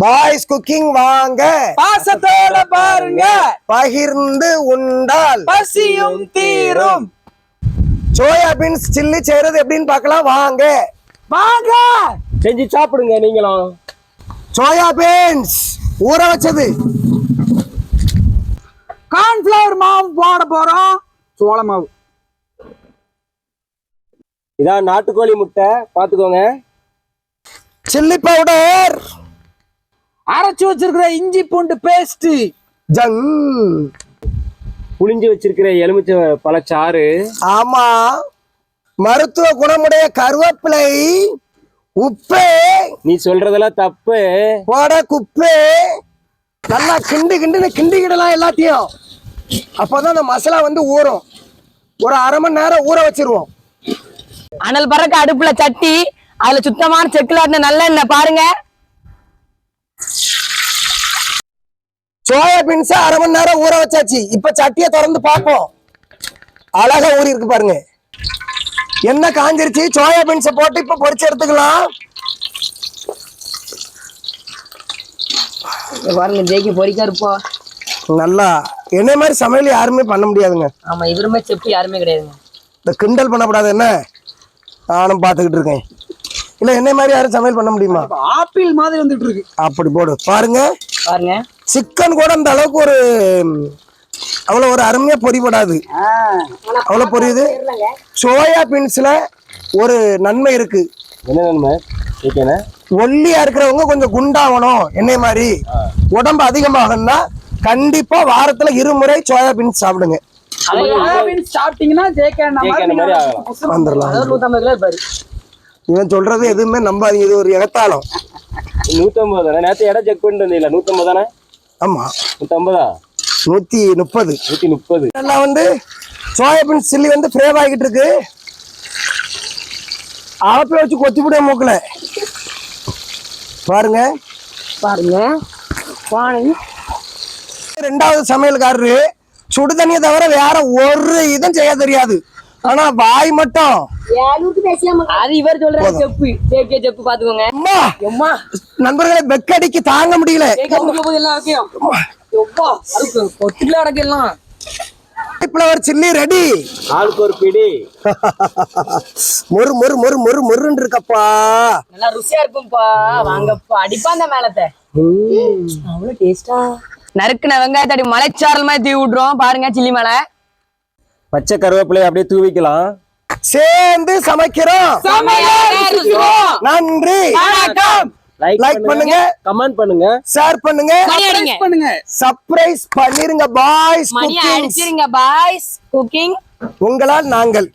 Boys cooking வாங்க. பாசத்தோட பாருங்க. பகிர்ந்து உண்டால். பசியும் தீரும். சோயா பீன்ஸ் சில்லி செய்யறது எப்படின்னு பார்க்கலாம். வாங்க. வாங்க. செஞ்சு சாப்பிடுங்க நீங்களும். சோயா பீன்ஸ் ஊற வச்சது. கார்ன்ஃபிளவர் மாவு போட போறோம். சோள மாவு. இதான் நாட்டுக்கோழி முட்டை. பாத்துக்கோங்க சில்லி பவுடர் அரைச்சு வச்சிருக்கிற இஞ்சி பூண்டு பேஸ்ட் ஜங் புளிஞ்சு வச்சிருக்கிற எலுமிச்சை பழச்சாறு ஆமா. மருத்துவ குணமுடைய கருவேப்பிலை உப்பு. நீ சொல்றதெல்லாம் தப்பு. போட குப்பு. நல்லா கிண்டு கிண்டுன்னு கிண்டிக்கிடலாம் எல்லாத்தையும். அப்போதான் அந்த மசாலா வந்து ஊறும். ஒரு அரை மணி நேரம் ஊற வச்சிருவோம். அனல் பறக்க அடுப்புல சட்டி அதுல சுத்தமான செக்குல இருந்த நல்லெண்ணெய் பாருங்க. சோயா பீன்ஸ் அரை மணி நேரம் ஊற வச்சாச்சு. இப்ப சட்டியை திறந்து பார்ப்போம். அழகா ஊறி இருக்கு பாருங்க. என்ன காஞ்சிருச்சு? சோயா பீன்ஸை போட்டு இப்ப பொரிச்சு எடுத்துக்கலாம். பாருங்க ஜெய்க்கு பொறிக்க இருப்போ நல்லா. என்ன மாதிரி சமையல் யாருமே பண்ண முடியாதுங்க. ஆமா இவருமே செப்பு யாருமே கிடையாதுங்க. இந்த கிண்டல் பண்ணக்கூடாது என்ன? நானும் பார்த்துக்கிட்டு இருக்கேன். இல்ல என்ன மாதிரி யாரும் சமையல் பண்ண முடியுமா? ஆப்பிள் மாதிரி வந்துட்டு இருக்கு. அப்படி போடு. பாருங்க. பாருங்க. சிக்கன் கூட அந்த அளவுக்கு ஒரு அவ்வளவு ஒரு அருமையா பொரிபடாது அவ்வளவு பொரியுது. சோயா பீன்ஸ்ல ஒரு நன்மை இருக்கு. என்ன நன்மை? ஒல்லியா இருக்கிறவங்க கொஞ்சம் குண்டாகணும் என்னை மாதிரி. உடம்பு அதிகமாகணும்னா கண்டிப்பா வாரத்துல இருமுறை சோயா பீன்ஸ் சாப்பிடுங்க. சாப்பிட்டீங்கன்னா. வந்துடலாம் இவன் சொல்றது எதுவுமே நம்பாதீங்க. இது ஒரு எகத்தாளம். நூத்தம்பது தானே நேற்று இடம் செக் பண்ணிட்டு வந்தீங்களா நூத்தம்பது தானே ஆமா. நூத்தம்பதா? நூத்தி முப்பது. நூத்தி முப்பது. எல்லாம் வந்து சோயாபீன் சில்லி வந்து ஃப்ரேவ் ஆகிட்டு இருக்கு. ஆப்பை வச்சு கொத்தி விட மூக்கல. பாருங்க. பாருங்க. பானை ரெண்டாவது சமையல்காரரு சுடு தண்ணியை தவிர வேற ஒரு இதுவும் செய்ய தெரியாது. ஆனா வாய் மட்டும். அது இவர் சொல்ற செப்பு. ஜேகே செப்பு பாத்துக்கோங்க அம்மா! எம்மா! நண்பர்களை வெக்கடிக்கு தாங்க முடியல. கொத்துக்குள்ள அடக்கலாம் ஃபிளவர் சில்லி ரெடி. ஆளுக்கு ஒரு பிடி. மொறு மொறு மொறு மொறு மொறுன்னு இருக்கப்பா. நல்லா ருசியா இருக்கும்பா. வாங்கப்பா. அடிப்பா அந்த மேலத்தை. அவ்வளவு டேஸ்டா நறுக்குன வெங்காயத்தை அப்படி மலைச்சாரல் மாதிரி தூவி விட்டுரும் பாருங்க சில்லி மேல. பச்சை கருவேப்பிலை அப்படியே தூவிக்கலாம். சேர்ந்து சமைக்கிறோம். நன்றி. லைக் லைக் பண்ணுங்க கமெண்ட் பண்ணுங்க. ஷேர் பண்ணுங்க. பண்ணுங்க. சர்ப்ரைஸ் பண்ணிருங்க பாய்ஸ் அடிச்சிருங்க பாய்ஸ் குக்கிங் உங்களால் நாங்கள்